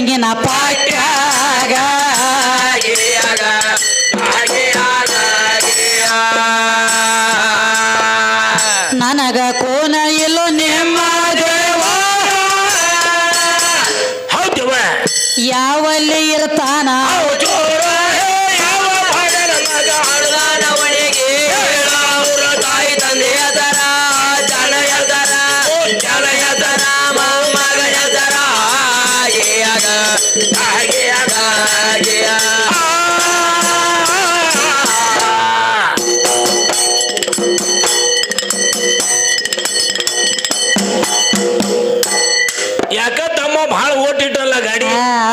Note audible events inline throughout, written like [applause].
ಕುಡಿಯೋ ತೆಂಗಿನ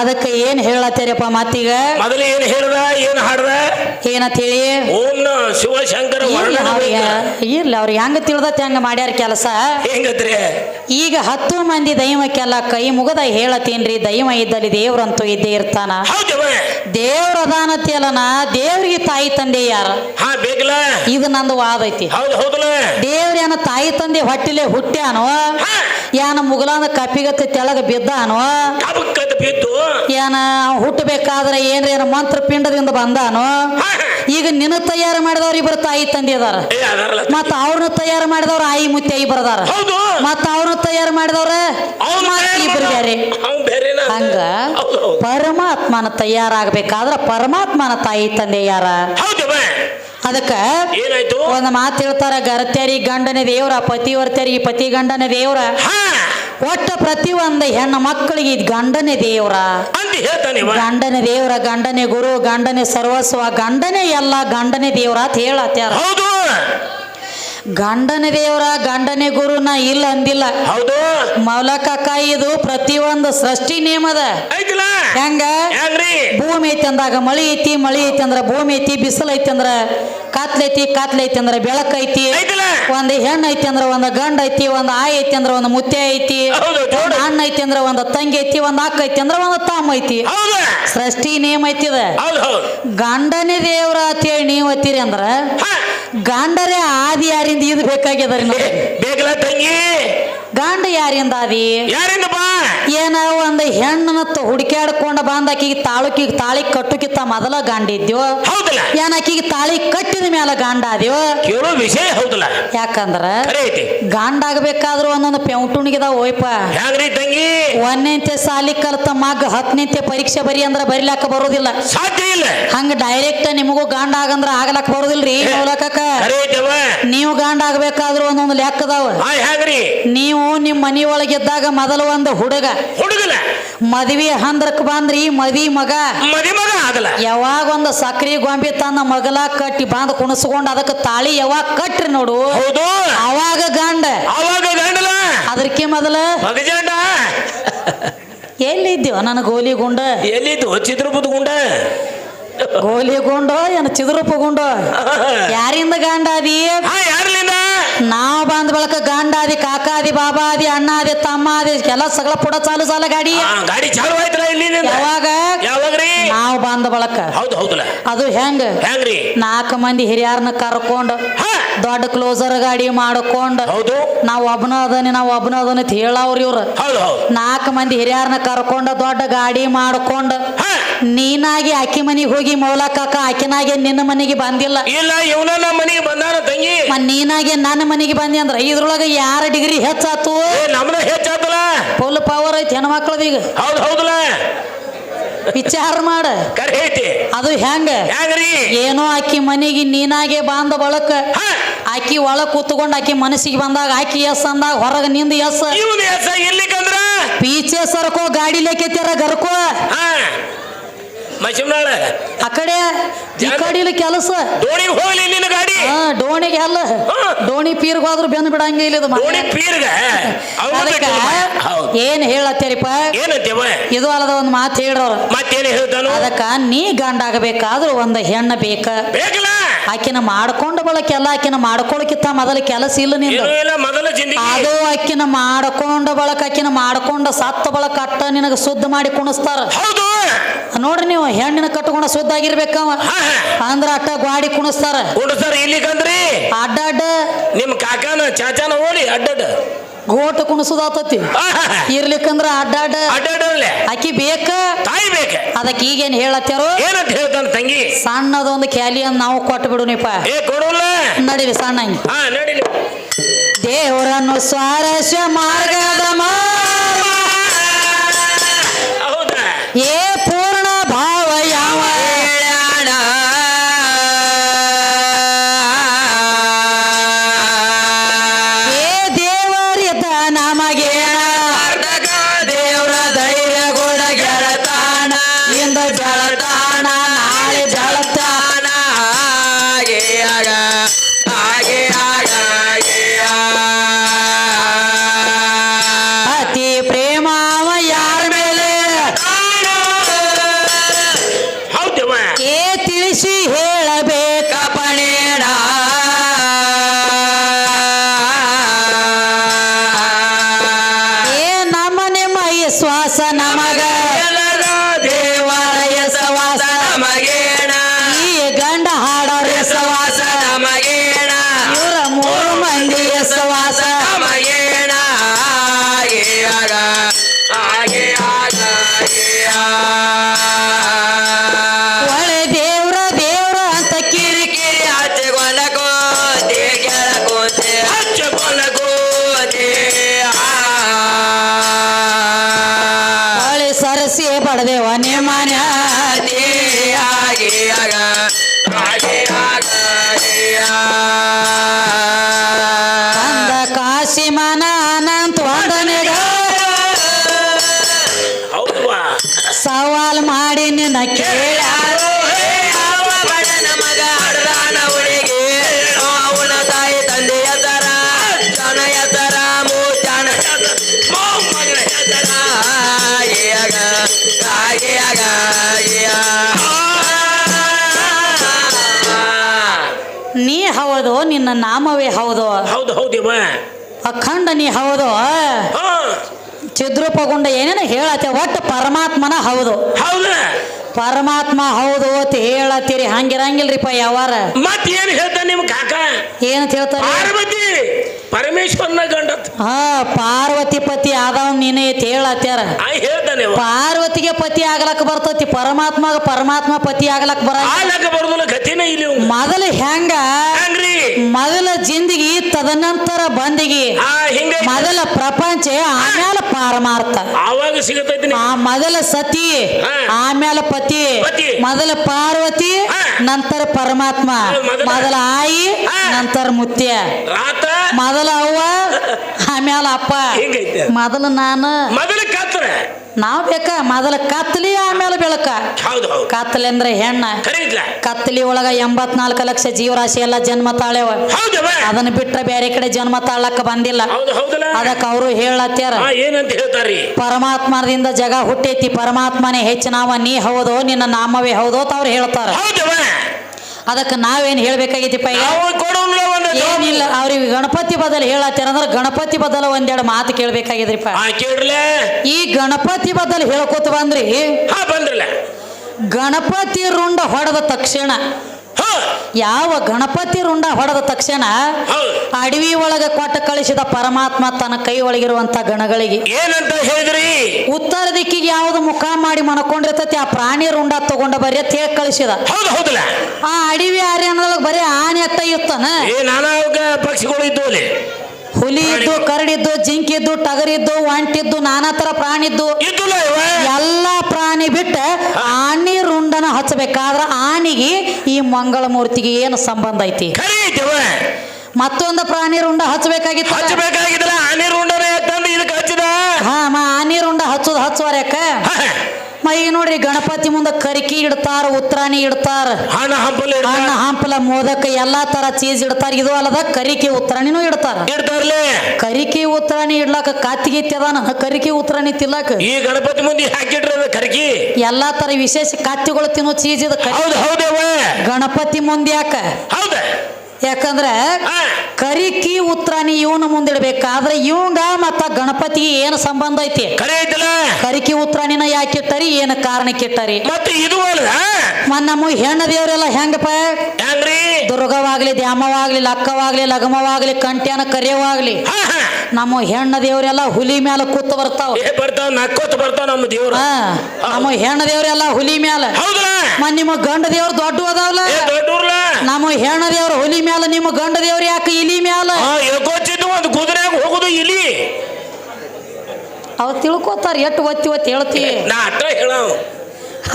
ಅದಕ್ಕೆ ಏನ್ ಹೇಳತ್ತೀರಪ್ಪ ಮತ್ತೀಗ ಮೊದಲು ಏನ್ ಹೇಳ್ದ ಏನ್ ಹಾಡ್ದ? ಏನಂತ ಹೇಳಿ ಓಂ ಶಿವಶಂಕರ ಇರ್ಲಿ ಅವ್ರಿಗೆ ಹೆಂಗ ತಿಳಿದತ್ತೆ ಹಂಗ ಮಾಡ್ಯಾರ ಕೆಲಸ? ಹೆಂಗತ್ರಿ? ಈಗ ಹತ್ತು ಮಂದಿ ದೈವಕ್ಕೆಲ್ಲ ಕೈ ಮುಗದ ಹೇಳತ್ತೀನ್ರಿ ದೈವ ಇದ್ದಲ್ಲಿ ದೇವ್ರಂತೂ ಇದ್ದೇ ಇರ್ತಾನ. ದೇವ್ರ ಅದಾನತಿಯಲ್ಲನ ದೇವ್ರಿಗೆ ತಾಯಿ ತಂದೆ ಯಾರ? ಇದು ನಂದು ವಾದ ಐತಿ. ದೇವ್ರೇನ ತಾಯಿ ತಂದೆ ಹೊಟ್ಟಿಲೆ ಹುಟ್ಟ್ಯಾನೋ? ಯಾನ ಮುಗಲಾದ ಕಪ್ಪಿಗತ್ತೆ ತೆಳಗ ಬಿದ್ದಾನೋ? ಬಿದ್ದು? ಏನ ಹುಟ್ಟಬೇಕಾದ್ರೆ ಏನ್ರ ಏನ ಮಂತ್ರ ಪಿಂಡದಿಂದ ಬಂದಾನೋ. ಈಗ ನಿನ್ನ ತಯಾರು ಮಾಡಿದವ್ರು ಇಬ್ಬರು ತಾಯಿ ತಂದೆ ಅದಾರ. ಮತ್ತ ಅವ್ರನ್ನ ತಯಾರು ಮಾಡಿದವ್ರ ಆಯಿ ಮುತ್ತೆ ಇಬ್ಬರು ಅದಾರ ಹೌದು. ಮತ್ತ ಅವ್ರನ್ನ ತಯಾರು ಮಾಡಿದವ್ರ ಇಬ್ಬರು ಬೇರೆ ಹಂಗ ಪರಮಾತ್ಮನ ತಯಾರಾಗಬೇಕಾದ್ರ ಪರಮಾತ್ಮನ ತಾಯಿ ತಂದೆ ಯಾರ? ಅದಕ್ಕ ಏನಾಯ್ತು? ಒಂದು ಮಾತು ಹೇಳ್ತಾರ ಗರತ್ಯಾರಿ ಗಂಡನ ದೇವ್ರ ಪತಿವರ್ತರಿಗೆ ಪತಿ ಗಂಡನ ದೇವ್ರ. ಒಟ್ಟ ಪ್ರತಿ ಒಂದು ಹೆಣ್ಣ ಮಕ್ಕಳಿಗೆ ಇದ್ ಗಂಡನೆ ದೇವ್ರ. ಗಂಡನ ದೇವ್ರ ಗಂಡನೆ ಗುರು ಗಂಡನೆ ಸರ್ವಸ್ವ ಗಂಡನೆ ಎಲ್ಲ ಗಂಡನೆ ದೇವ್ರ ಅಂತ ಹೇಳತ್ಯಾರ. ಗಂಡನೇ ದೇವರ ಗಂಡನೇ ನಾ ಇಲ್ಲ ಅಂದಿಲ್ಲ. ಹೌದು. ಮೌಲಕ ಇದು ಪ್ರತಿಯೊಂದು ಸೃಷ್ಟಿ ನಿಯಮದ ಐತಿಲ್ಲ? ಹೆಂಗ? ಹೆಂಗ್ರಿ? ಭೂಮಿ ಐತಿ ಅಂದಾಗ ಮಳಿ ಐತಿ ಮಳಿ ಐತಿ ಅಂದ್ರ ಭೂಮಿ ಐತಿ ಬಿಸಿಲು ಐತಿ ಅಂದ್ರ ಕಾತ್ಲೈತಿ ಕಾತ್ಲೈತಿ ಅಂದ್ರ ಬೆಳಕ್ ಐತಿ. ಐತಿಲ್ಲ? ಒಂದ್ ಹೆಣ್ಣು ಐತಿ ಅಂದ್ರ ಒಂದ್ ಗಂಡ ಐತಿ ಒಂದ್ ಆಯ್ ಐತಿ ಅಂದ್ರ ಒಂದ್ ಮುತ್ತೆ ಐತಿ. ಹೌದು ಅಣ್ಣ ಐತಿ ಅಂದ್ರ ಒಂದ್ ತಂಗಿ ಐತಿ ಒಂದ್ ಅಕ್ಕ ಐತಿ ಅಂದ್ರ ಒಂದ್ ತಮ್ಮ ಐತಿ. ಹೌದು. ಸೃಷ್ಟಿ ನೇಮ್ ಐತಿದ ಹೌದು ಹೌದು. ಗಂಡನೇ ದೇವ್ರ ಅಂತೇಳಿ ನೀವು ಅತ್ತೀರಿ ಅಂದ್ರ ಹಾ. ಗಂಡರೇ ಆದಿ ಯಾರಿಂದ ಇದು ಬೇಕಾಗ್ಯದ್ರಿ ಬೇಗಲ ತಂಗಿ. ಗಂಡ ಯಾರಿಂದ ಅದಿ ಯಾರಿಂದ ಬಾ ಏನ ಒಂದು ಹೆಣ್ಣನ್ನು ತ- ಹುಡುಕ್ಯಾಡ್ಕೊಂಡ ಬಂದ ಆಕಿಗೆ ತಾಳುಕಿಗೆ ತಾಳಿ ಕಟ್ಟುಕಿತ್ತ ಮೊದಲ ಗಂಡ ಇದ್ಯೋ? ಹೌದಲ್ಲ. ಏನ್ ಆಕಿಗೆ ತಾಳಿ ಕಟ್ಟಿದ ಮೇಲೆ ಗಂಡ ಆದ್ಯೋ? ಕೇಳೋ ವಿಷಯ ಹೌದಲ್ಲ. ಯಾಕಂದ್ರ ಐತಿ. ಗಂಡ ಆಗ್ಬೇಕಾದ್ರೂ ಒಂದೊಂದು ಪೆಂಟುಣಿಗಿದಾವ ಓಯ್ಪ ಹೆಂಗ್ರಿ ತಂಗಿ? ಒಂದನೇಂತೆ ಸಾಲಿ ಕಲ್ತ ಮಗ ಹತ್ತನೇಂತೆ ಪರೀಕ್ಷೆ ಬರಿ ಅಂದ್ರ ಬರಿಲಾಕ ಬರೋದಿಲ್ಲ. ಸಾಧ್ಯ ಇಲ್ಲ. ಹಂಗ ಡೈರೆಕ್ಟ್ ನಿಮಗೂ ಗಂಡ ಆಗಂದ್ರ ಆಗ್ಲಾಕ ಬರೋದಿಲ್ರಿ ಐತವ. ನೀವು ಗಂಡ ಆಗ್ಬೇಕಾದ್ರೂ ಒಂದೊಂದು ಲೆಕ್ಕದಾವ ಆ ಹೆಂಗ್ರಿ ನೀವು ನಿಮ್ಮ ಮನಿ ಇದ್ದಾಗ ಮೊದಲು ಒಂದು ಹುಡುಗ. ಹುಡುಗನ? ಮದ್ವಿ ಹಂದ್ರಕ್ ಬಂದ್ರಿ ಮದಿ ಮಗ. ಮದಿ ಮಗ ಆಗಲ್ಲ. ಯಾವಾಗ ಒಂದು ಸಕ್ರಿ ಗೊಂಬೆ ತನ್ನ ಮಗಲ ಕಟ್ಟಿ ಬಾಂದ್ ಕುಣಸ್ಕೊಂಡು ಅದಕ್ಕೆ ತಾಳಿ ಯಾವಾಗ ಕಟ್ರಿ ನೋಡು. ಹೌದು. ಅವಾಗ ಗಂಡ. ಅವಾಗ ಗಂಡಲ ಅದಕ್ಕೆ ಮೊದಲ? ಮಗಜಂಡ. ಎಲ್ಲಿದ್ದೀವ ನನ್ನ ಗೋಲಿ ಗುಂಡ? ಎಲ್ಲಿದ್ದು ಚಿತ್ರಪುದ ಗುಂಡ? ಗೋಲಿ ಗುಂಡ ಏನ ಚಿದ್ರೂಪ ಗುಂಡ? [laughs] ಯಾರಿಂದ ಗಂಡ ಅದಿ? ಯಾರ್ಲಿಂದ? ನಾವ್ ಬಂದ ಬಳಕ ಗಂಡಾದಿ ಕಾಕಾದಿ ಬಾಬಾದಿ ಅಣ್ಣಾದಿ ತಮ್ಮಾದಿ ಎಲ್ಲ ಸಗಳ ಪುಡ ಚಾಲು ಸಾಲ ಗಾಡಿ. ಆ, ಗಾಡಿ ಚಾಲು ಆಯ್ತಲ್ಲ ಇಲ್ಲಿಂದ ಯಾವಾಗ? ಯಾವಾಗ್ರಿ? ನಾವ್ ಬಂದ ಬಳಕ. ಹೌದು ಹೌದಲ್ಲ. ಅದು ಹೆಂಗ? ಹೆಂಗ್ರಿ? ನಾಲ್ಕು ಮಂದಿ ಹಿರಿಯರ್ನ ಕರ್ಕೊಂಡು ಹಾ! ದೊಡ್ಡ ಕ್ಲೋಸರ್ ಗಾಡಿ ಮಾಡ್ಕೊಂಡು ಹೌದು. ನಾವ್ ಒಬ್ಬನ ಅದನಿ ನಾವು ಒಬ್ಬನ ಅದನಿ ಅಂತ ಹೇಳವ್ರ ಇವ್ರ. ಹೌದು ಹೌದು. ನಾಲ್ಕು ಮಂದಿ ಹಿರಿಯರ್ನ ಕರ್ಕೊಂಡು ದೊಡ್ಡ ಗಾಡಿ ಮಾಡ್ಕೊಂಡು ಹಾ! ನೀನಾಗಿ ಅಕ್ಕಿ ಮನಿಗೆ ಹೋಗಿ ಮೌಲಕ್ಕ ಆಕಿನಾಗೆ ನಿನ್ನ ಮನೆಗೆ ಬಂದಿಲ್ಲ. ಇಲ್ಲ ಇವನ ನಮ್ಮ ಮನೆಗೆ ಬಂದಾನ ತಂಗಿ. ಮ ನೀನಾಗೆ ನನ್ನ ಮನೆಗೆ ಬಂದಿ ಅಂದ್ರೆ ಇದ್ರೊಳಗೆ ಯಾರ ಡಿಗ್ರಿ ಹೆಚ್ಚಾತು? ನಮ್ನ ಹೆಚ್ಚಾತಲ್ಲ. ಫುಲ್ ಪವರ್ ಐತಿ ಹೆಣ್ಮಕ್ಳದ ಈಗ. ಹೌದು ಹೌದಲ್ಲ. ವಿಚಾರ ಮಾಡ. ಕರೆ ಐತಿ ಅದು ಹೆಂಗ? ಹೆಂಗ್ರಿ? ಏನೋ ಆಕಿ ಮನೆಗೆ ನೀನಾಗೆ ಬಂದ ಬಳಕ. ಆಕಿ ಒಳಗ್ ಕೂತ್ಕೊಂಡ್ ಆಕಿ ಮನಸ್ಸಿಗೆ ಬಂದಾಗ ಆಕಿ ಎಸ್ ಅಂದಾಗ ಹೊರಗ ನಿಂದ ಎಸ್. ಇವನ್ ಹೆಸ ಇರ್ಲಿಕ್ಕಂದ್ರ ಪೀಚೆ ಸರ್ಕೋ ಗಾಡಿ ಲೆಕ್ಕೆತ್ಯಾರ ಗರ್ಕೋ. ಹಾ ಮಶಿಮ್ನಾಳ ಆ ಕಡೆ ಈ ಕಡಿಲಿ ಕೆಲಸ. ದೋಣಿ ಹೋಗ್ಲಿ ನಿನ್ನ ಗಾಡಿ. ಹಾ ಡೋಣಿಗೆ ಅಲ್ಲ. ಡೋಣಿ ಪೀರ್ಗ್ ಹೋದ್ರು ಬೆನ್ನು ಬಿಡಂಗೆ ಇಲ್ಲ ಇದು. ದೋಣಿ ಪೀರ್ಗ? ಅದಕ್ಕೆ ಏನ್ ಹೇಳತ್ತೇರಿಪ್ಪ? ಏನಂತೇವ ಇದು ಅಲ್ಲದ ಒಂದು ಮಾತು ಹೇಳ್ರವ್ರ. ಮತ್ತೇನು ಹೇಳ್ತಾನು? ಅದಕ್ಕ ನೀ ಗಂಡಾಗಬೇಕಾದ್ರೂ ಒಂದು ಹೆಣ್ಣು ಬೇಕ. ಬೇಕಲ್ಲ? ಆಕಿನ ಮಾಡ್ಕೊಂಡ ಬಳಕೆಲ್ಲ ಆಕಿನ ಮಾಡ್ಕೊಳಕಿತ್ತ ಮೊದಲ ಕೆಲಸ ಇಲ್ಲ ನಿಂದು. ಅದು ಆಕಿನ ಮಾಡ್ಕೊಂಡ ಬಳಕ ಆಕಿನ ಮಾಡ್ಕೊಂಡ ಸತ್ತ ಬಳಕ ಅಟ್ಟ ನಿನಗ ಶುದ್ಧ ಮಾಡಿ ಕುಣಿಸ್ತಾರ. ನೋಡ್ರಿ ನೀವು ಹೆಣ್ಣಿನ ಕಟ್ಟಕೊಂಡ ಹಾ ಅಂದ್ರ ಅಟ್ಟ ಗಾಡಿ ಕುಣಿಸ್ತಾರ. ಕುಣಿಸ್ತಾರ ಇಲ್ಲಿ ಕಂದ್ರಿ. ಅಡ್ಡ ನಿಮ್ ಕಾಕಾನ ಚಾಚಾನ ಓಡಿ ಅಡ್ಡಡ್ಡ. ಗೋಟ ಕುಣಿಸೋದಾತತಿ. ಇರ್ಲಿಕ್ಕಂದ್ರ ಅಡ್ಡಾಡ ಅಡ್ಡಾಡಲ್ಲೇ ಆಕಿ ಬೇಕ? ತಾಯಿ ಬೇಕ. ಅದಕ್ಕೆ ಈಗೇನ್ ಹೇಳತ್ತಾರೋ ಏನಂತ ಹೇಳ್ತಾನ ತಂಗಿ? ಸಣ್ಣದೊಂದು ಕ್ಯಾಲಿ ಅಂತ ನಾವು ಕೊಟ್ಟು ಬಿಡುನಿಪ್ಪ ಏ ಕೊಡೋಲ್ಲ. ನಡೀರಿ ಸಣ್ಣ ಹಾ ನಡೀಲಿ. ದೇವರನ್ನು ಸ್ವಾರಸ್ಯ ಮಾರ್ಗದ ಮಾ ಹೌದಾ? ಏ ಇಂದ ಬೆಳತಾನ ನಾಳೆ ಬೆಳತಾನ ನಿನ್ನ ನಾಮವೇ ಹೌದು. ಹೌದು ಹೌದು ಅಖಂಡ ನೀ ಹೌದು. ಚಿದ್ರೂಪಗೊಂಡ ಏನೇನು ಹೇಳತ್ತೆ ಒಟ್ಟು ಪರಮಾತ್ಮನ ಹೌದು. ಹೌದು. ಪರಮಾತ್ಮ ಹೌದು ಅಂತ ಹೇಳತ್ತೀರಿ ಹಂಗಿರಂಗಿಲ್ರಿಪ್ಪ ಯಾವಾರ? ಮತ್ತೇನ್ ಹೇಳ್ತಾನ ನಿಮ್ ಕಾಕ? ಏನಂತ ಹೇಳ್ತಾರೆ? ಪಾರ್ವತಿ ಪರಮೇಶ್ವರನ ಗಂಡ ಹಾ ಪಾರ್ವತಿ ಪತಿ ಆದವ್ ನೀನೇ ಅಂತ ಹೇಳತ್ಯಾರ ಹೇಳ್ತಾನೆ ಪಾರ್ವತಿಗೆ ಪತಿ ಆಗ್ಲಕ್ ಬರ್ತೈತಿ ಪರಮಾತ್ಮಗ ಪರಮಾತ್ಮ ಪತಿ ಆಗ್ಲಕ್ ಬರ ಮೊದಲು ಬರೋದಿಲ್ಲ ಗತಿನೇ ಇಲ್ಲಿ ಮೊದಲು ಹೆಂಗ? ಹಂಗ್ರಿ? ತದನಂತರ ಬಂದಿಗೆ ಮೊದಲ ಪ್ರಪಂಚ ಆಮೇಲೆ ಪಾರಮಾರ್ಥ. ಅವಾಗ ಸಿಗತೈತಿ ಆ ಮೊದಲ ಸತಿ ಆಮೇಲೆ ಪತಿ. ಮೊದಲ ಪಾರ್ವತಿ ನಂತರ ಪರಮಾತ್ಮ ಮೊದಲ- ಆಯಿ ನಂತರ ಮುತ್ಯ. ಮೊದಲ ಅವ್ವ ಆಮೇಲೆ ಅಪ್ಪ. ಮೊದಲು ಮೊದಲ ನಾನು. ಮೊದಲ ಕತ್ರ ನಾವ್ ಬೇಕ? ಮೊದಲ ಕತ್ಲಿ ಆಮೇಲೆ ಬೆಳಕ. ಹೌದು ಹೌದು. ಕತ್ತಲಿ ಅಂದ್ರೆ ಹೆಣ್ಣ. ಕರೀದ್ಲ ಕತ್ಲಿ ಒಳಗ ಎಂಬತ್ನಾಲ್ಕು ಲಕ್ಷ ಜೀವರಾಶಿ ಎಲ್ಲ ಜನ್ಮ ತಾಳೆವ ಹೌದವ ಅದನ್ನ ಬಿಟ್ರೆ ಬೇರೆ ಕಡೆ ಜನ್ಮ ತಾಳಕ್ಕ ಬಂದಿಲ್ಲ. ಹೌದು ಹೌದಲ್ಲ. ಅದಕ್ಕೆ ಅವರು ಹೇಳತ್ಯಾರ. ಏನಂತ ಹೇಳ್ತಾರ್ರಿ? ಪರಮಾತ್ಮದಿಂದ ಜಗ ಹುಟ್ಟೈತಿ. ಪರಮಾತ್ಮನೇ ಹೆಚ್ಚು ನಾವ ನೀ ಹೌದೋ ನಿನ್ನ ನಾಮವೇ ಹೌದೋ ಅಂತ ಅವ್ರು ಹೇಳ್ತಾರ. ಹೌದವ ಅದಕ್ಕೆ ನಾವೇನ್ ಹೇಳ್ಬೇಕಾಗೈತಿಪ್ಪ ಈಗ? ನಾವು ಕೊಡೋಲ್ಲ ಒಂದು ಏನಿಲ್ಲ ಅವ್ರಿಗೆ ಗಣಪತಿ ಬದಲು ಹೇಳತ್ತೇನೆ ಅಂದ್ರೆ ಗಣಪತಿ ಬದಲು ಒಂದೆರಡು ಮಾತು ಕೇಳ್ಬೇಕಾಗಿದ್ರಿಪ್ಪ ಆ ಈ ಗಣಪತಿ ಬದಲು ಹೇಳ್ಕೊತ ಬಂದ್ರಿ. ಹಾ ಬಂದ್ರಲ್ಲ ಗಣಪತಿ ರುಂಡ ಹೊಡೆದ ತಕ್ಷಣ ಹಾ. ಯಾವ ಗಣಪತಿ ರುಂಡ ಹೊಡೆದ ತಕ್ಷಣ ಅಡವಿ ಒಳಗ ಕೊಟ್ಟ ಕಳಿಸಿದ ಪರಮಾತ್ಮ ತನ್ನ ಕೈ ಒಳಗಿರುವಂತ ಗಣಗಳಿಗೆ. ಏನಂತ ಹೇಳಿದ್ರಿ? ಉತ್ತರ ದಿಕ್ಕಿಗೆ ಯಾವ್ದು ಮುಖ ಮಾಡಿ ಮಣಕೊಂಡಿರ್ತೈತಿ ಆ ಪ್ರಾಣಿ ರುಂಡ ತಗೊಂಡ ಬರೀ ತೇ ಕಳಿಸಿದ. ಆ ಅಡವಿ ಅರಣ್ಯದೊಳಗೆ ಬರೀ ಆನೆ ಅತ್ತ ಇರ್ತಾನ ಪಕ್ಷಿಗಳು ಇದ್ದು ಅಲ್ಲಿ. ಹುಲಿ ಇದ್ದು ಕರಡಿದ್ದು ಜಿಂಕಿದ್ದು ಟಗರಿದ್ದು ಒಂಟಿದ್ದು ನಾನಾ ತರ ಪ್ರಾಣಿದ್ದು. ಎಲ್ಲ ಪ್ರಾಣಿ ಬಿಟ್ಟ ಆನಿ ರುಂಡನ ಹಚ್ಚಬೇಕಾದ್ರ ಆನೆಗೆ ಈ ಮಂಗಳ ಮೂರ್ತಿಗೆ ಏನು ಸಂಬಂಧ ಐತಿ? ಮತ್ತೊಂದು ಪ್ರಾಣಿ ರುಂಡ ಹಚ್ಚಬೇಕಾಗಿತ್ತು ಹಚ್ಚಬೇಕಾಗಿದ್ರೆ ಆನೆ ರುಂಡನೇ ತಂದು ಇದಕ್ಕೆ ಹಚ್ಚಿದ. ಹಾ ಆನೆ ಆನಿ ರುಂಡ ಹಚ್ಚೋದು ಹಚ್ಚುವರ್ಯಾಕ ಈಗ ನೋಡ್ರಿ ಗಣಪತಿ ಮುಂದೆ ಕರಿಕಿ ಇಡ್ತಾರ ಉತ್ತರಾಣಿ ಇಡ್ತಾರ. ಹಣ ಹಂಪಲ ಹಣ್ಣು ಹಂಪಲ ಮೋದಕ ಎಲ್ಲಾ ತರ ಚೀಸ್ ಇಡ್ತಾರ. ಇದು ಅಲ್ಲದ ಕರಿಕಿ ಉತ್ತರಾಣಿನೂ ಇಡ್ತಾರ. ಇಡ್ತಾರ್ಲೆ. ಕರಿಕಿ ಉತ್ತರಾಣಿ ಇಡ್ಲಾಕ ಕಾತಿಗೆ ಅದಾನ. ಕರಿಕಿ ಉತ್ತರಾಣಿ ತಿಲಕ ಈ ಗಣಪತಿ ಮುಂದೆ ಹಾಕಿಟ್ರ ಕರಿಕಿ ಕರ್ಕಿ? ಎಲ್ಲಾ ತರ ವಿಶೇಷ ಕಾತಿಗಳು ತಿನ್ನೋ ಚೀಸ್ ಇದು ಹೌದು ಹೌದವ ಗಣಪತಿ ಮುಂದೆ ಯಾಕ ಹೌದ. ಯಾಕಂದ್ರ. ಕರಿಕಿ ಉತ್ರಾಣಿ ಇವನ ಮುಂದಿಡ್ಬೇಕಾದ್ರೆ ಇವಂಗ ಮತ್ತ ಗಣಪತಿ ಏನ್ ಸಂಬಂಧ ಐತಿ? ಕರಿಕಿ ಉತ್ರಾಣಿನ ಯಾಕೆ ಏನ್ ಏನು ಕಾರಣಕ್ಕೆ ಇಟ್ಟರಿ? ಮತ್ತೆ ಇದು ಅಲ್ಲ ಮತ್ತ ನಮ್ಮ ಹೆಣ್ಣ ದೇವರೆಲ್ಲ ಹೆಂಗಪ್ಪ? ಹೆಂಗ್ರಿ ದುರ್ಗವಾಗ್ಲಿ ದ್ಯಾಮವಾಗ್ಲಿ ಲಕ್ಕವಾಗ್ಲಿ ಲಗಮವಾಗ್ಲಿ ಕಂಟ್ಯಾನ ಕರಿಯವಾಗ್ಲಿ ನಮ್ಮ ಹೆಣ್ಣ ದೇವ್ರೆಲ್ಲ ಹುಲಿ ಮ್ಯಾಲ ಕೂತ್ ಬರ್ತಾವ. ಏ ಬರ್ತಾವ ನಕ್ಕೋತ ಬರ್ತಾವ ನಮ್ಮ ದೇವ್ರ. ನಮ್ಮ ಹೆಣ್ಣ ದೇವ್ರೆಲ್ಲ ಹುಲಿ ಮ್ಯಾಲ. ಮತ್ ನಿಮ್ಮ ಗಂಡ ದೇವ್ರ ದೊಡ್ಡ ಅದಾವಲ್ಲ ನಮ್ಮ ಹೆಣ್ಣ ದೇವ್ರ ಹುಲಿ ಮ್ಯಾಲ ನಿಮ್ಮ ಗಂಡ ದೇವ್ರ ಯಾಕೆ ಇಲಿ ಮ್ಯಾಲ? ಒಂದು ಕುದುರೆಯಾಗ ಹೋಗುದು ಇಲಿ. ಅವ್ ತಿಳ್ಕೊತಾರ ಎಷ್ಟು ಒತ್ತಿ ಒತ್ತಿ ಹೇಳ್ತೀವಿ ನಾ ಅಟ್ಟ ಹೇಳ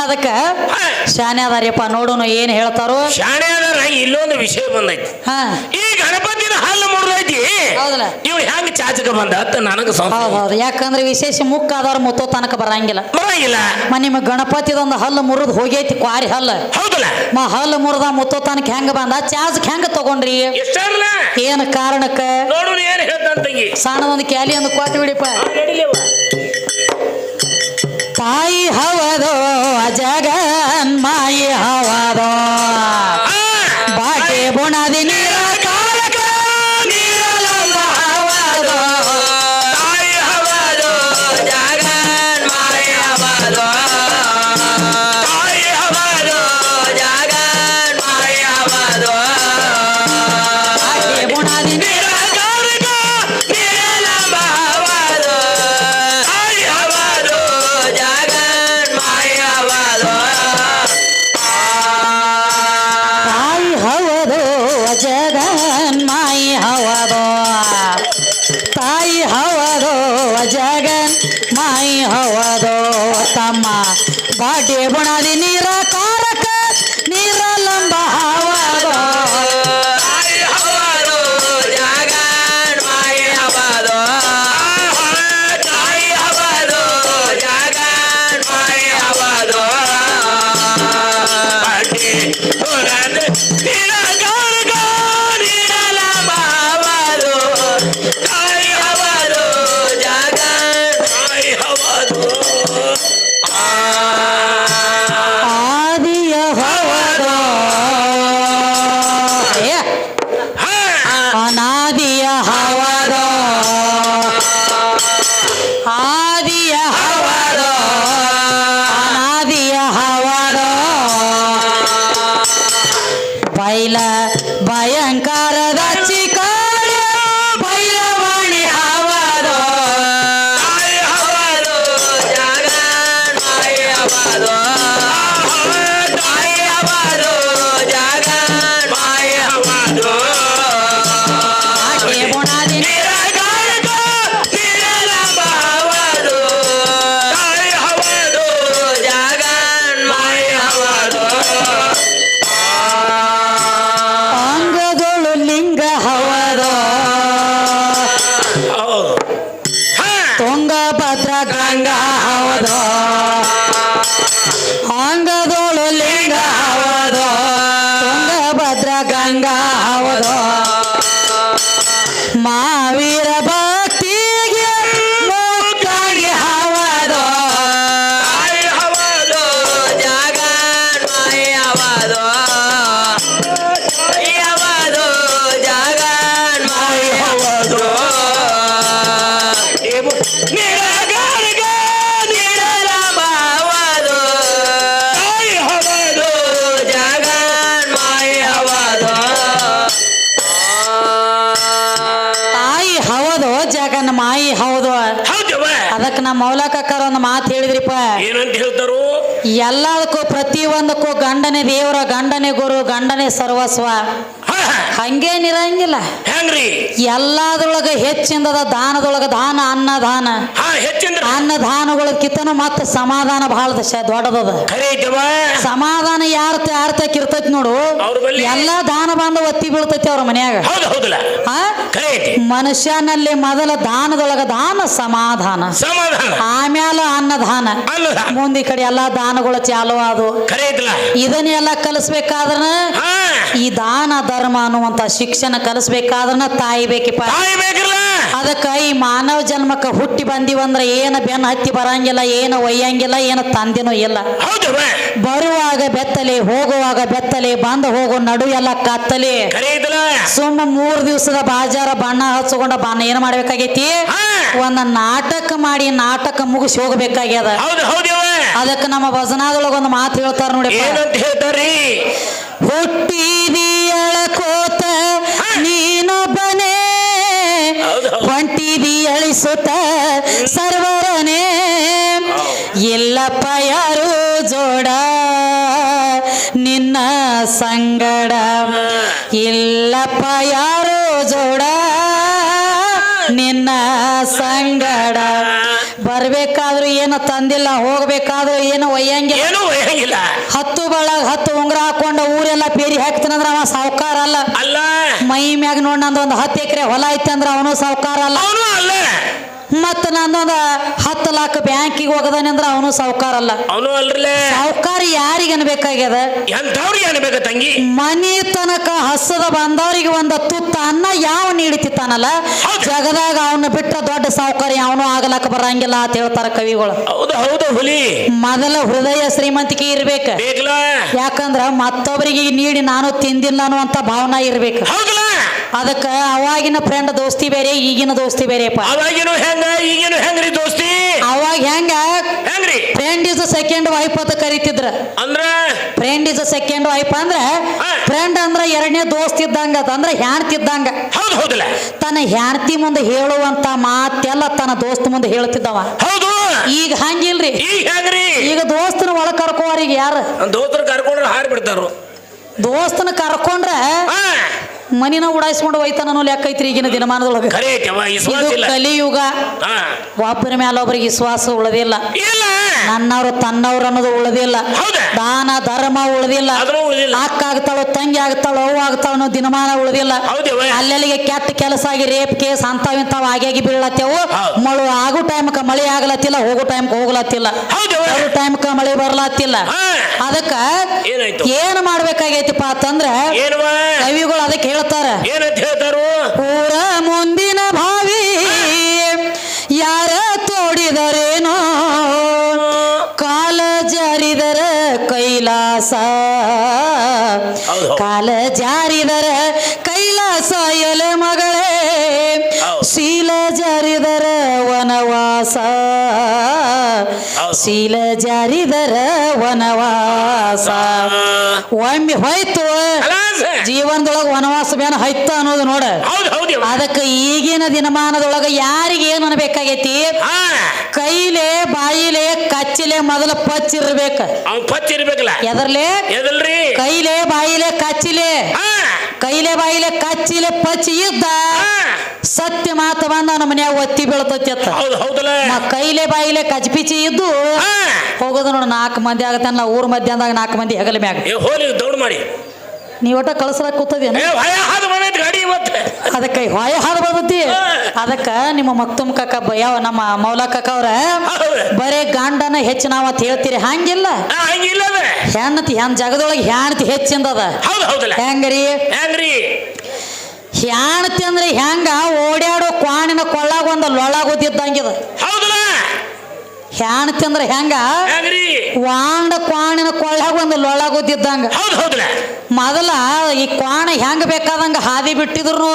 ಅದಕ್ಕ ಶಾನೆ ಅದಾರ್ಯಪ್ಪ ನೋಡೋಣ ಏನ್ ಹೇಳ್ತಾರೋ? ಶಾಣೆ ಅದಾರ ಇಲ್ಲೊಂದು ವಿಷಯ ಬಂದೈತಿ. ಹಾ. ಈ ಗಣಪತಿನ ಹಲ್ಲು ಮುರಿದೈತಿ. ಹೌದಲ್ಲ. ಇವ್ ಹೆಂಗ್ ಚಾಚಕ ಬಂದ ಅಂತ ನನಗ ಹೌದ್ ಹೌದು. ಯಾಕಂದ್ರೆ ವಿಶೇಷ ಮುಕ್ಕ ಆದವ್ರ ಮುತ್ತೋ ತನಕ ಬರಂಗಿಲ್ಲ. ಬರಂಗಿಲ್ಲ. ಮ ನಿಮ್ಮ ಗಣಪತಿದೊಂದು ಹಲ್ಲು ಮುರಿದು ಹೋಗೈತಿ ಕ್ವಾರಿ ಹಲ್ಲು. ಹೌದಲ್ಲ. ಮಾ ಹಲ್ಲು ಮುರಿದ ಮುತ್ತೋ ತನಕ ಹೆಂಗ ಬಂದ? ಚಾರ್ಜ್ ಹೆಂಗ ತಗೊಂಡ್ರಿ? ಎಷ್ಟಲ್ಲ ಏನ್ ಕಾರಣಕ್ಕ? ನೋಡು ಏನ್ ಹೇಳ್ತಾನ ತಂಗಿ. ಸಣ್ಣದೊಂದು ಕ್ಯಾಲಿ ಒಂದು ಕೊಟ್ಟು ಬಿಡಿಪ್ಪ. ತಾಯಿ ಹವದೋ ಅಜಗನ್ ಮಾಯಿ ಹವದೋ. Mira. ಎಲ್ಲದಕ್ಕೂ ಪ್ರತಿಯೊಂದಕ್ಕೂ ಗಂಡನೇ ದೇವರ ಗಂಡನೇ ಗುರು ಗಂಡನೇ ಸರ್ವಸ್ವ. ಹಂಗೇನಿರಂಗಿಲ್ಲ. ಹೆಂಗ್ರಿ? ಎಲ್ಲಾದ್ರೊಳಗ ಹೆಚ್ಚಿಂದದ ದಾನದೊಳಗ ದಾನ ಅನ್ನದಾನ ಹಾ ದಾನಗಳು ಕಿತ್ತನ ಮತ್ತೆ ಸಮಾಧಾನ ಬಹಳ ದಶ ದೊಡ್ಡದದ. ಸಮಾಧಾನ ಯಾರ ಯಾರ ಇರ್ತೈತಿ ನೋಡು. ಎಲ್ಲಾ ದಾನ ಬಂದ ಒತ್ತಿ ಬೀಳ್ತೈತಿ ಅವ್ರ ಮನ್ಯಾಗ. ಮನುಷ್ಯನಲ್ಲಿ ಮೊದಲ ದಾನದೊಳಗ ದಾನ ಸಮಾಧಾನ. ಸಮಾಧಾನ. ಆಮ್ಯಾಲ ಅನ್ನದಾನ ಮುಂದೆ ಈ ಕಡೆ ಎಲ್ಲಾ ದಾನಗಳು ಚಾಲು ಅದು ಇದನ್ನೆಲ್ಲ ಕಲಿಸ್ಬೇಕಾದ್ರ ಈ ದಾನ ಧರ್ಮ ಅನ್ನುವಂತ ಶಿಕ್ಷಣ ಕಲಿಸ್ಬೇಕಾದ್ರನ ತಾಯಿ ಬೇಕಿಪ್ಪ. ತಾಯಿ ಬೇಕಲ್ಲ ಅದಕ್ಕ ಈ ಮಾನವ ಜನ್ಮಕ್ಕ ಹುಟ್ಟಿ ಬಂದಿವಂದ್ರ ಏನ ಬೆನ್ನ ಹತ್ತಿ ಬರಂಗಿಲ್ಲ ಏನು ಒಯ್ಯಂಗಿಲ್ಲ ಏನು ತಂದೆನೂ ಇಲ್ಲ. ಬರುವಾಗ ಬೆತ್ತಲೆ ಹೋಗುವಾಗ ಬೆತ್ತಲೆ ಬಂದು ಹೋಗೋ ನಡು ಎಲ್ಲ ಕತ್ತಲೆ. ಸುಮ್ಮ ಮೂರ್ ದಿವಸದ ಬಾಜಾರ ಬಣ್ಣ ಹಚ್ಕೊಂಡ ಬಣ್ಣ ಏನ್ ಮಾಡ್ಬೇಕಾಗೈತಿ? ಒಂದು ನಾಟಕ ಮಾಡಿ ನಾಟಕ ಮುಗಿಸಿ ಹೋಗ್ಬೇಕಾಗ್ಯದ. ಅದಕ್ಕೆ ನಮ್ಮ ಭಜನಾದೊಳಗ ಒಂದು ಮಾತು ಹೇಳ್ತಾರ ನೋಡಿ ಹುಟ್ಟಿದಿ ಅಳಕೋತ ನೀನೊಬ್ಬನೇ. ಹೊಂಟಿದಿ ಅಳಿಸುತ್ತ ಸರ್ವರನೇ ಎಲ್ಲಪ್ಪ ಯಾರು ಜೋಡ? ನಿನ್ನ ಸಂಗಡ. ಇಲ್ಲಪ್ಪ ಯಾರು ಜೋಡ? ನಿನ್ನ ಸಂಗಡ. ಬರ್ಬೇಕಾದ್ರೂ ಏನು ತಂದಿಲ್ಲ ಹೋಗ್ಬೇಕಾದ್ರೂ ಏನು ಒಯ್ಯಂಗಿಲ್ಲ. ಏನು ಒಯ್ಯಂಗಿಲ್ಲ. ಹತ್ತು ಬಳ ಹತ್ತು ಉಂಗ್ರ ಹಾಕೊಂಡ ಊರೆಲ್ಲ ಪೇರಿ ಹಾಕ್ತಾನಂದ್ರ ಅವ ಸಾವುಕಾರ ಅಲ್ಲ. ಅಲ್ಲ. ಮೈ ಮ್ಯಾಗ ನೋಡ್ ನಂದು ಒಂದು ಹತ್ತು ಎಕರೆ ಹೊಲ ಐತೆ ಅಂದ್ರ ಅವನು ಸಾವುಕಾರ ಅಲ್ಲ. ಅವನು ಅಲ್ಲ. ಮತ್ತ ನಂದೊಂದು ಹತ್ತು ಲಾಖ ಬ್ಯಾಂಕಿಗೆ ಹೋಗದಾನೆ ಅಂದ್ರ ಅವನು ಸಾವುಕಾರ ಅಲ್ಲ. ಅವನು ಅಲ್ರಲ್ಲೇ ಸಾವುಕಾರ ಯಾರಿಗೆ ಅನ್ಬೇಕಾಗ್ಯದ? ಎಂಥವ್ರಿಗೆ ಅನ್ಬೇಕ ತಂಗಿ? ಮನಿ ತನಕ ಹಸದ ಬಂದವರಿಗೆ ಒಂದು ತುತ್ತ ಅನ್ನ ಯಾವ ನೀಡಿತಿತ್ತಾನಲ್ಲ ಜಗದಾಗ ಅವನು ಬಿಟ್ಟ ದೊಡ್ಡ ಸಾವುಕಾರ ಯಾವನು ಆಗಲಕ್ಕ ಬರಂಗಿಲ್ಲ ಅಂತ ಹೇಳ್ತಾರ ಕವಿಗಳು. ಹೌದು ಹೌದು ಹುಲಿ. ಮೊದಲ ಹೃದಯ ಶ್ರೀಮಂತಿಕೆ ಇರ್ಬೇಕ. ಬೇಕಲ್ಲ ಯಾಕಂದ್ರ ಮತ್ತೊಬ್ಬರಿಗೆ ನೀಡಿ ನಾನು ತಿಂದಿಲ್ಲ ಅನ್ನುವಂತ ಭಾವನಾ ಇರ್ಬೇಕು. ಹೌದಲ್ಲ ಅದಕ್ಕ ಅವಾಗಿನ ಫ್ರೆಂಡ್ ದೋಸ್ತಿ ಬೇರೆ ಈಗಿನ ದೋಸ್ತಿ ಬೇರೆಪ್ಪ. ಅವಾಗೇನು ಹೆಂಗ ಈಗಿನ ಹೆಂಗ್ರಿ ದೋಸ್ತಿ? ಅವಾಗ ಹೆಂಗ? ಹೆಂಗ್ರಿ? ಫ್ರೆಂಡ್ ಇಸ್ ಸೆಕೆಂಡ್ ವೈಫ್ ಅಂತ ಕರಿತಿದ್ರ. ಅಂದ್ರ? ಫ್ರೆಂಡ್ ಇಸ್ ಸೆಕೆಂಡ್ ವೈಫ್ ಅಂದ್ರ ಫ್ರೆಂಡ್ ಅಂದ್ರ ಎರಡನೇ ದೋಸ್ತ್ ಇದ್ದಂಗ ಅಂದ್ರೆ ಹ್ಯಾಣ್ತಿದ್ದಂಗ ಹೌದು ಹೌದಲ್ಲ. ತನ್ನ ಹ್ಯಾಣ್ತಿ ಮುಂದೆ ಹೇಳುವಂತ ಮಾತೆಲ್ಲ ತನ್ನ ದೋಸ್ತ್ ಮುಂದೆ ಹೇಳ್ತಿದ್ದವ. ಹೌದು. ಈಗ ಹಂಗಿಲ್ರಿ. ಈಗ ಹೆಂಗ್ರಿ? ಈಗ ದೋಸ್ತನ ಒಳ ಕರ್ಕೋರಿಗೆ ಯಾರು? ದೋಸ್ತರು ಕರ್ಕೊಂಡ್ರೆ ಹಾರಿ ಬಿಡ್ತಾರ. ದೋಸ್ತನ ಕರ್ಕೊಂಡ್ರೆ ಮನಿನ ಉಡಾಯಿಸ್ಕೊಂಡು ಒಯ್ತಾನ ಅನ್ನೋ ಲೆಕ್ಕ ಐತ್ರಿ ಈಗಿನ ದಿನಮಾನದೊಳಗ. ಖರೆ ಐತಿ ಅವ ವಿಶ್ವಾಸ ಇದು ಇಲ್ಲ. ಕಲಿಯುಗ. ಹಾ. ಒಬ್ಬರ ಮೇಲೆ ಒಬ್ಬರಿಗೆ ವಿಶ್ವಾಸ ಉಳದಿಲ್ಲ ಇಲ್ಲ. ನನ್ನವರು ತನ್ನವ್ರು ಅನ್ನೋದು ಉಳದಿಲ್ಲ ಹೌದಾ? ದಾನ ಧರ್ಮ ಉಳದಿಲ್ಲ ಆದ್ರೂ ಉಳಿದಿಲ್ಲ ಅಕ್ಕ ಆಗ್ತಾಳೋ ತಂಗಿ ಆಗ್ತಾಳೋ ಅವು ಆಗ್ತಾಳ ಅನ್ನೋ ದಿನಮಾನ ಉಳದಿಲ್ಲ ಅಲ್ಲೆಲ್ಲಿಗೆ ಕೆಟ್ಟ ಕೆಲಸ ಆಗಿ ರೇಪ್ ಕೇಸ್ ಅಂತಾವ್ ಇಂತಾವ್ ಆಗಿ ಬೀಳತ್ತೇವು ಹೌದ್. ಮಳು ಆಗೋ ಟೈಮ್ಕ ಮಳೆ ಆಗ್ಲತ್ತಿಲ್ಲ ಹೋಗೋ ಟೈಮ್ಕ ಹೋಗ್ಲತ್ತಿಲ್ಲ. ಬರೋ ಟೈಮ್ಕ ಮಳೆ ಬರ್ಲತ್ತಿಲ್ಲ. ಹಾ. ಅದಕ್ಕ ಏನಾಯ್ತು? ಏನ್ ಮಾಡ್ಬೇಕಾಗೈತಿಪ್ಪ ಅಂತಂದ್ರ ಏನವ? ಕವಿಗಳು ಅದಕ್ಕೆ ಹೇಳ್ತಾರ ಏನಂತ ಹೇಳ್ತಾರು ಊರ ಮುಂದಿನ ಭಾವಿ ಯಾರ ತೋಡಿದರೇನೋ ಕಾಲ ಜಾರಿದರ ಕೈಲಾಸ. ಕಾಲ ಜಾರಿದರ ಕೈಲಾಸ ಎಲೆ ಮಗಳೇ. ಶೀಲ ಜಾರಿದರ ವನವಾಸ. ಶೀಲ ಜಾರಿದರ ವನವಾಸ. ಒಮ್ಮೆ ಹೋಯ್ತು. ಜೀವನದೊಳಗ ವನವಾಸ ಬೇನ ಹೈತ ಅನ್ನೋದು ನೋಡ. ಅದಕ್ಕೆ ಈಗಿನ ದಿನಮಾನದೊಳಗ ಯಾರಿಗೆ ಏನು ಅನ್ಬೇಕಾಗೈತಿ? ಕೈಲೆ ಬಾಯಿಲೆ ಕಚ್ಚಿಲೆ ಮೊದಲ ಪಚ್ಚಿರ್ಬೇಕ ಅವ್ನ್ ಪಚ್ಚಿರ್ಬೇಕಲ್ಲ ಎದರ್ಲೆ? ಎದಲ್ರಿ? ಕೈಲೆ ಬಾಯಿಲೆ ಕಚ್ಚಿಲೆ. ಕೈಲೆ ಬಾಯಿಲೆ ಕಚ್ಚಿಲೆ ಪಚ್ಚಿ ಇದ್ದ. ಸತ್ಯ ಮಾತು ಬಂದ ನಮ್ಮ ಮನ್ಯಾಗ ಒತ್ತಿ ಬೀಳ್ತೈತಿ ಅತ್ತ ಹೌದು ಹೌದಲ್ಲ ಮ ಕೈಲೆ ಬಾಯಿಲೆ ಕಚ್ಪಿಚಿ ಇದ್ದು ಹೋಗೋದು ನೋಡು ನಾಲ್ಕು ಮಂದಿ ಆಗತ್ತಲ್ಲ ಊರ್ ಮಧ್ಯಾಹ್ನದಾಗ ನಾಲ್ಕು ಮಂದಿ ಹೆಗಲ ಮ್ಯಾಗ. ಏ ಹೋಲಿ ದೌಡ್ ಮಾಡಿ. ನೀ ಒಟ್ಟ ಕಳ್ಸಲಕ್ ಕೂತದೇನು? ಏ ಭಯ ಹಾದು ಬಂದೈತಿ ಗಾಡಿ ಇವತ್ತು. ಅದಕ್ಕೆ ಹೊಯ ಹಾದು ಬಂದತಿ. ಅದಕ್ಕ ನಿಮ್ಮ ಮಕ್ತುಮ್ ಕಾಕ ಯಾವ ನಮ್ಮ ಮೌಲ ಕಾಕ ಅವ್ರ? ಬರೇ ಗಂಡನ ಹೆಚ್ಚು ನಾವ್ ಅಂತ ಹೇಳ್ತೀರಿ ಹಂಗಿಲ್ಲ. ಹಾ ಹಂಗಿಲ್ಲ ಅದ ಹೆಣ್ಣತಿ ಹೆಣ್ ಜಗದೊಳಗೆ ಹೆಣ್ತಿ ಹೆಚ್ಚಿಂದದ? ಹೌದು ಹೌದಲ್ಲ ಹೆಂಗ್ರಿ? ಹೆಂಗ್ರಿ? ಹೆಣ್ತಿ ಅಂದ್ರೆ ಹೆಂಗ ಓಡ್ಯಾಡೋ ಕ್ವಾಣಿನ ಕೊಳ್ಳಾಗ ಒಂದು ಲೊಳಾಗ ಓದಿದ್ದಂಗಿದ ಹೌದಲ್ಲ? ಹೆಣ್ತಿ ಅಂದ್ರೆ ಹೆಂಗ? ವಾಂಡ ಕ್ವಾಣಿನ ಕೊಳ್ಳಾಗ ಒಂದು ಲೊಳಾಗ ಓದಿದ್ದಂಗ ಹೌದು ಹೌದಲ್ಲ ಮೊದಲ ಈ ಕ್ವಾಣ ಹೆಂಗ ಬೇಕಾದಂಗ ಹಾದಿ ಬಿಟ್ಟಿದ್ರು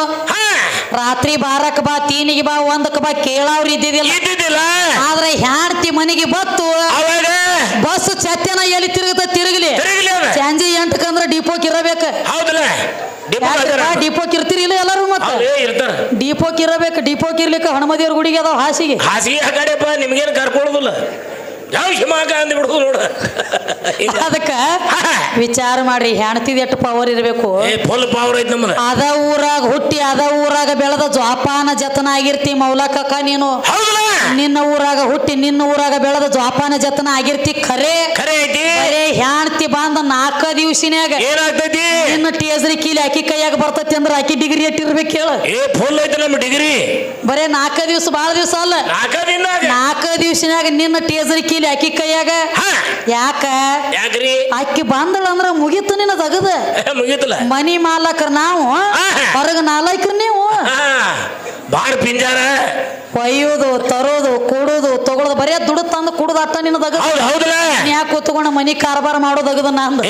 ರಾತ್ರಿ ಬಾರಕ್ ಬಾ ತೀನಿಗೆ ಬಾ ಒಂದಕ್ಕೆ ಬಾ ಕೇಳಾವ್ರ ಇದ್ದಿದ್ದಿಲ್ಲ. ಆದ್ರೆ ಹೆಣ್ತಿ ಮನೆಗೆ ಬತ್ತು. ಅವಾಗ? ಬಸ್ ಚತ್ಯನ ಎಲ್ಲಿ ತಿರುಗತ ತಿರುಗಲಿ. ಸಂಜೆ ಎಂಟಕ್ಕಂದ್ರೆ ಡಿಪೋಕ್ ಇರಬೇಕ. ಹೌದಲ್ಲ ಇರ್ತೀರಿ ಇಲ್ಲ ಎಲ್ಲರೂ ಮತ್ತೆ? ಏ, ಇರ್ತಾರ. ಡಿಪೋಕ್ ಇರಬೇಕು ಡಿಪೋಕ್ ಇರ್ಲಿಕ್ಕೆ ಹನುಮದೇವ್ರ ಗುಡಿಗೆ ಅದಾವ ಹಾಸಿಗೆ. ಹಾಸಿಗೆ ಆ ಕಡೆಪ್ಪ ನಿಮ್ಗೇನು ಕರ್ಕೊಳ್ಳೋದಿಲ್ಲ ಯಾವ ಶಿಮಾಕ ಅಂದ್ ಬಿಡುದು ನೋಡು. ಅದಕ್ಕ ವಿಚಾರ ಮಾಡ್ರಿ ಹೆಣ್ತಿದ್ ಎಷ್ಟು ಪವರ್ ಇರಬೇಕು? ಫುಲ್ ಪವರ್ ಐತಿ ನಮ್ಮ ಅದ ಊರಾಗ ಹುಟ್ಟಿ ಅದ ಊರಾಗ ಬೆಳೆದ ಜೋಪಾನ ಜತನ ಆಗಿರ್ತಿ ಮೌಲಕಕ್ಕ ನೀನು. ನಿನ್ನ ಊರಾಗ ಹುಟ್ಟಿ ನಿನ್ನ ಊರಾಗ ಬೆಳೆದ ಜೋಪಾನ ಜತನ ಆಗಿರ್ತಿ ಖರೆ. ಖರೆ ಐತಿ. ಹೆಣ್ತಿ ಬಂದ ನಾಲ್ಕ ದಿವಸಿನ್ಯಾಗ. ಏನಾಗ್ತೈತಿ? ನಿನ್ನ ಟೇಸ್ರಿ ಕೀಲಿ ಆಕಿ ಕೈಯಾಗ ಬರ್ತೈತಿ ಅಂದ್ರ ಆಕಿ ಡಿಗ್ರಿ ಎಟ್ಟಿರ್ಬೇಕು ಹೇಳ. ಏ ಫುಲ್ ಐತಿ ನಮ್ಮ ಡಿಗ್ರಿ ಬರೇ ನಾಲ್ಕ ದಿವಸ ಬಹಳ ದಿವಸ ಅಲ್ಲ. ನಾಲ್ಕ ದಿವ್ಸಿನ್ಯಾಗ ನಿನ್ನ ಟೇಸ್ರಿ ಕೀಲಿ ಆಕಿ ಕೈಯಾಗ? ಹಾ. ಯಾಕ? ಯಾಕ್ರಿ? ಅಕ್ಕಿ ಬಂದಳ ಅಂದ್ರ ಮುಗೀತು ನಿನ್ನ ತಗದ ಮುಗಿತಲ್ಲ. ಮನಿ ಮಾಲಕರ್ ನಾವು ಹೊರಗ ನಾಲ್ಕರು ನೀವು. ಬಾಳ ಪಿಂಜಾರ. ಒಯ್ಯೋದು ತರೋದು ಕೊಡೋದು ತಗೊಳೋದು ಬರೇ ದುಡ್ಡು ತಂದು ಕುಡ್ದು ಅಟ್ಟ ನಿನ್ನ ತಗದ ಯಾಕೆ ಕೂತ್ಕೊಂಡು ಮನಿ ಕಾರ್ಬಾರ ಮಾಡೋದಗದ ನಂದು?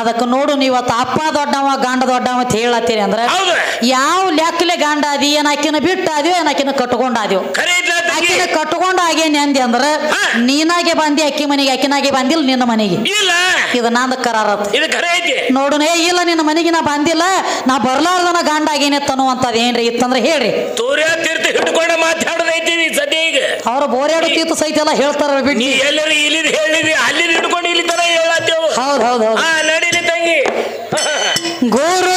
ಅದಕ್ಕೆ ನೋಡು ನೀವತ್ತ ಅಪ್ಪ ದೊಡ್ಡವ ಗಂಡ ದೊಡ್ಡವ ಅಂತ ಹೇಳತ್ತೀರಿ ಅಂದ್ರೆ ಯಾವ ಲೆಕ್ಕಲೆ ಗಂಡ ಅದಿ ಏನಾಕಿನ ಆಕಿನ ಏನಾಕಿನ ಅದ್ಯೋ ಕಟ್ಕೊಂಡಾದ್ಯೋ ತಂಗಿ ಆಕಿನ ಕಟ್ಕೊಂಡ ಆಗೇನಿ ಅಂದಿ ಅಂದ್ರ ಹಾ. ನೀನಾಗೆ ಬಂದಿ ಅಕ್ಕಿ ಮನೆಗೆ ಅಕ್ಕಿನಾಗೆ ಬಂದಿಲ್ಲ ನಿನ್ನ ಮನೆಗೆ. ಇಲ್ಲ. ಇದು ನಂದ ಕರಾರ ಇದು ಖರೆ ಐತಿ. ನೋಡು ಏ ಇಲ್ಲ ನಿನ್ನ ಮನೆಗೆ ನಾ ಬಂದಿಲ್ಲ ನಾ ಬರ್ಲಾರ್ದನ ಗಂಡ ಆಗೇನೆ ಅಂತ ಏನ್ರಿ ಇತ್ತಂದ್ರೆ ಹೇಳ್ರಿ. ತೂರ್ಯ ತೀರ್ಥ ಹಿಡ್ಕೊಂಡ ಮಾತಾಡದೈತಿ ನೀ ಸದ್ಯ ಈಗ. ಅವ್ರ ಬೋರ್ಯಾಡು ತೀರ್ಥ ಸಹಿತ ಎಲ್ಲ ಹೇಳ್ತಾರ ನೀ ಬಿಡ್ಲಿ ಎಲ್ಲರೂ ಹೇಳಿದ್ರಿ ಅಲ್ಲಿ ಹಿಡ್ಕೊಂಡು ಇಲ್ಲಿ ತರ ಹೇಳತ್ತೇವು. ಹೌದ್ ಹೌದ್ ಹೌದ್. ಹಾ ನಡೀಲಿ ತಂಗಿ. ಗುರು